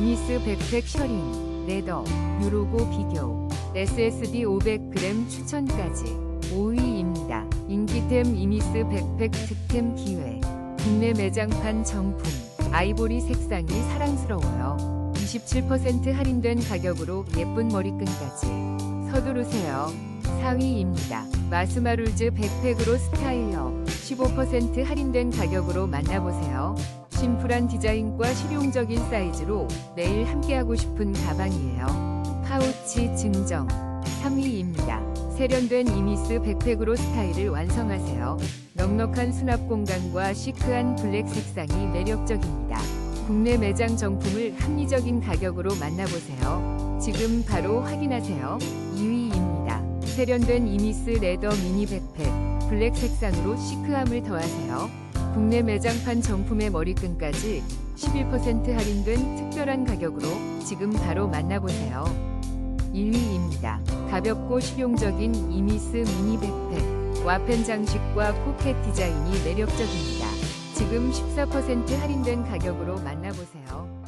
이미스 백팩 셔링, 레더, 유로고 비교, SSD 500g 추천까지 5위입니다. 인기템 이미스 백팩 득템 기회. 국내 매장판 정품. 아이보리 색상이 사랑스러워요. 27% 할인된 가격으로 예쁜 머리끈까지. 서두르세요. 4위입니다. 마스마룰즈 백팩으로 스타일업. 15% 할인된 가격으로 만나보세요. 심플한 디자인과 실용적인 사이즈로 매일 함께하고 싶은 가방이에요. 파우치 증정 3위입니다. 세련된 이미스 백팩으로 스타일을 완성하세요. 넉넉한 수납 공간과 시크한 블랙 색상이 매력적입니다. 국내 매장 정품을 합리적인 가격으로 만나보세요. 지금 바로 확인하세요. 2위입니다. 세련된 이미스 레더 미니 백팩 블랙 색상으로 시크함을 더하세요. 국내 매장판 정품의 머리끈까지 11% 할인된 특별한 가격으로 지금 바로 만나보세요. 1위입니다. 가볍고 실용적인 이미스 미니 백팩. 와펜 장식과 포켓 디자인이 매력적입니다. 지금 14% 할인된 가격으로 만나보세요.